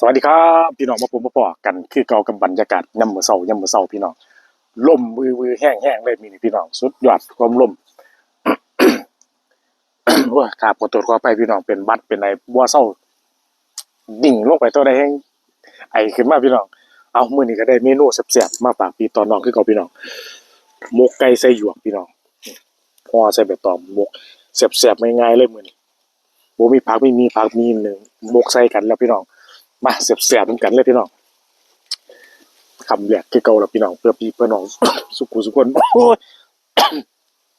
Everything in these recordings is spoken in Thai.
สวัสดีครับพี่น้องมาพบมาพอกันคือเก่ากับบรรยากาศยามมื้อเช้ายามมื้อเช้าพี่น้องลมวือวือแห้งแห้งเลยมีนี่พี่น้องสุดยอดความลมว่าครับขอตรวจขอไปพี่น้องเป็นบัดเป็นไรบัวเศร้าดิ่งลงไปตัวใดแห้งไอขึ้นมาพี่น้องเอามือนี้ก็ได้เมนูแซ่บๆมาฝากพี่ตอนน้องคือเก่าพี่น้องหมกไก่ใส่หยวกพี่น้องพอใส่ใบบตองหมกแซ่บๆง่ายๆเลยมือนี้บ่มีผักไม่มีผักมีหนึ่งหมกใส่กันแล้วพี่น้อง มาเสียบเสียบกันเลยพี่น้องคำแรกคือเก่าแล้วพี่น้องเพื่อพี่เพื่อน้อง สุขุสุขคนโอ้ย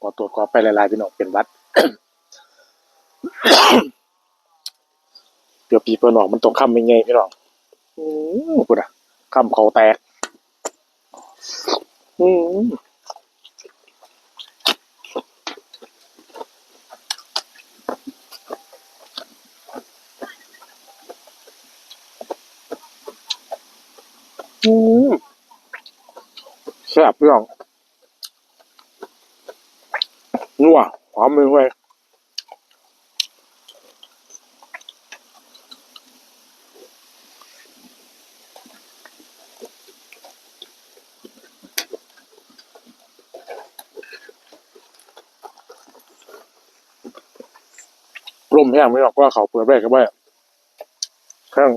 ขอตัวขอไปหลายๆพี่น้องเป็นวัดเพื่อพี่เพื่อน้องมันต้องคำยังไงพี่น้องอืมพูดอะคำเขาแตก อืม อืมแซ่บพี่น้องนัวหอมมือไว้ยลมแห้งไม่ออกว่าเขาเปิดแรกก็ไม่แห้ง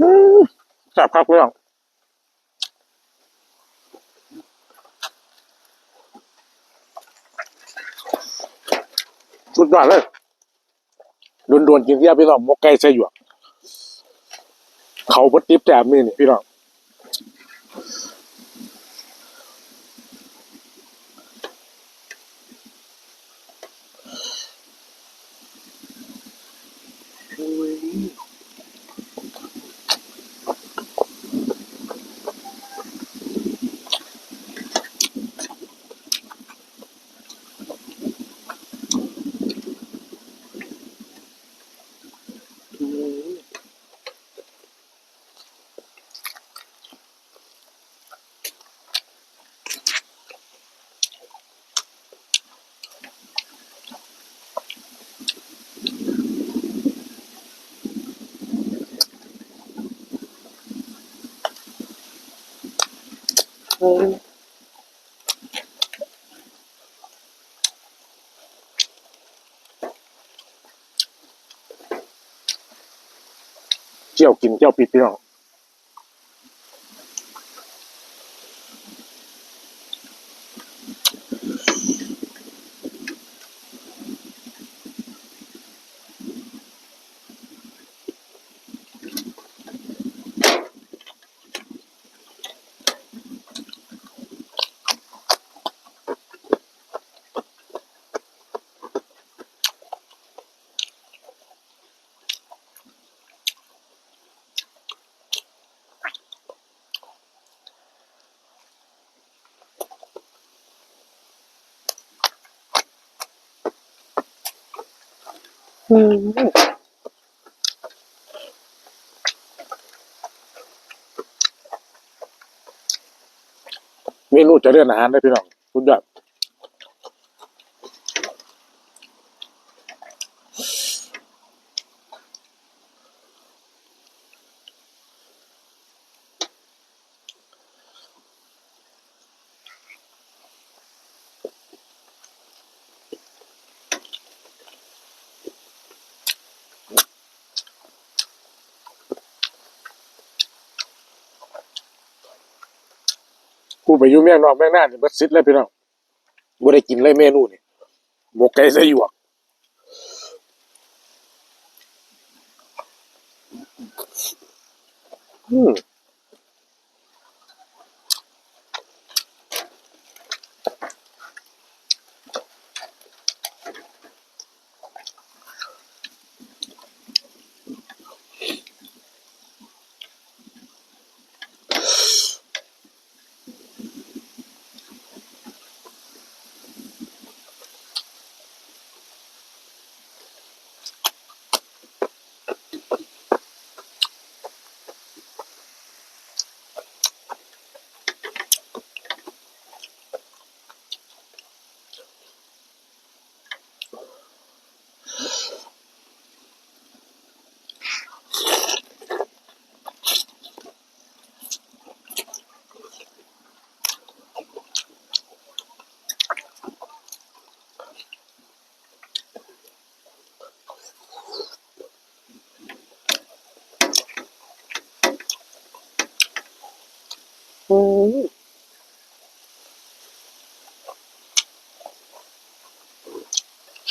อืม แซ่บครับเรื่องสุดยอดเลยโดนๆกินเสียพี่น้องมกไก่ใส่หยวกเขาพดติ๊บแจมนี่นี่พี่น้อง เจ้ากินเองเมนูจะเลื่อนอาหารได้พี่น้องสุดยอด ผู้ไปอยู่เมียงนอกเมียงหน้านี่ยบัดซิดเลยพี่น้องบ่ได้กินเลยเมนูนี่หมกไก่ใส่หยวกอืม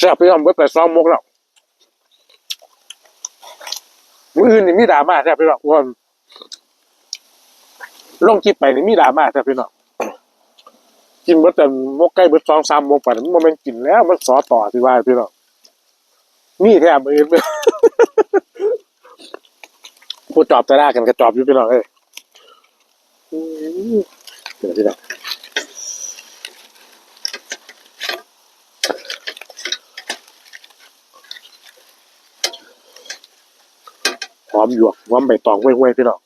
ซ่บพี่น้องเบิดไปซ้อมมกแล้วมืออื่นนี่มีดราม่าแซบพี่น้องว่าลงคลิปไปนี่มีดราม่าแซบพี่น้องกินเบิดแต่มกใกล้เบิดสองสามมกไปมันมันกินแล้ว มันสอต่อที่ว่าพี่น้องมีแถมอื่นไหมผู้จอบจะได้กันกระจอบอยู่พี่น้องเอ้ยเดี๋ยวพี่น้อง หอมหยวกหอมใบตองเว้ยๆพี่น้อง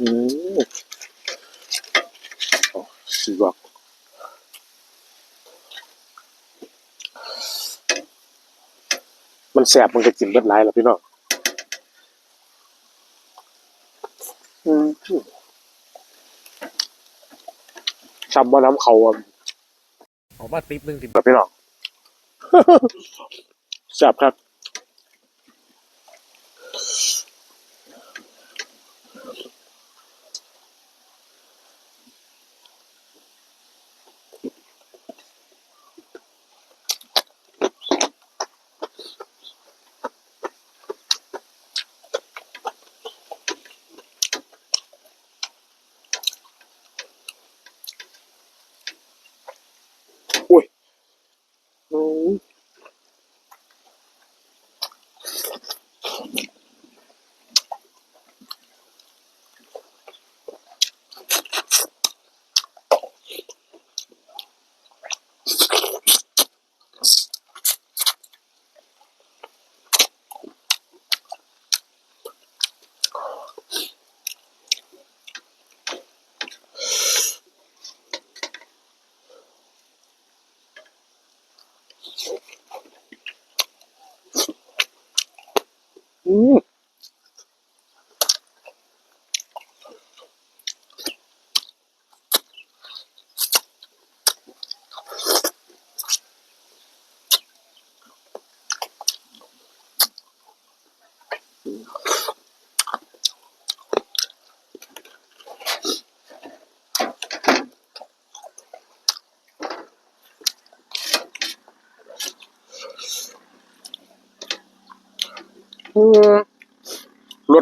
อืมโอ้สีหยวกมันแสบมันก็กินเบิดหลายแล้วพี่น้องอืมจำว่าน้ำเขาอะออกมาติ๊บหนึ่งติ๊บแบบพี่น้องแซ่บครับ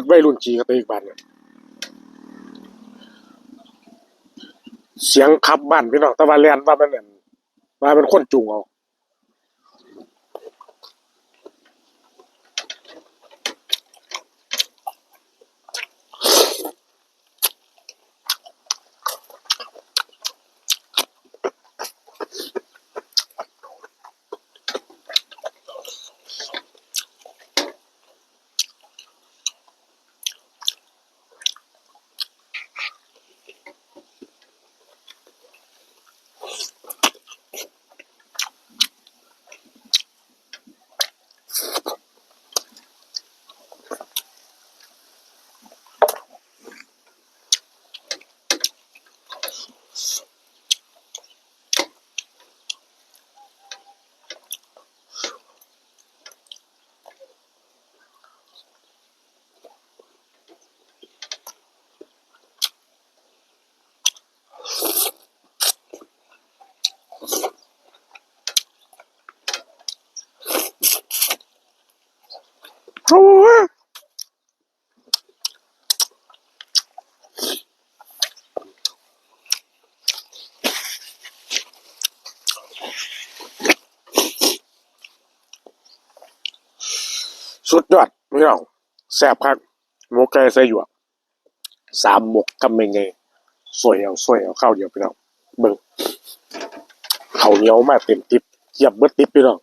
วัยรุ่นจีกับตัวอีกบ้านเนี่ยเสียงขับบ้านพี่น้องแตะวันเลียนว่ามันนั่นว่าเป็นคนจุงเอาโอ้ย สุดยอดพี่น้องแซ่บครับหมกไก่ใส่หยวกสามหมกทำยังไงสวยเอาสวยเอาข้าวเดียวพี่น้องเบิ่งเขาเหนียวมากเต็มติบเยียบเบิดติบพี่น้อง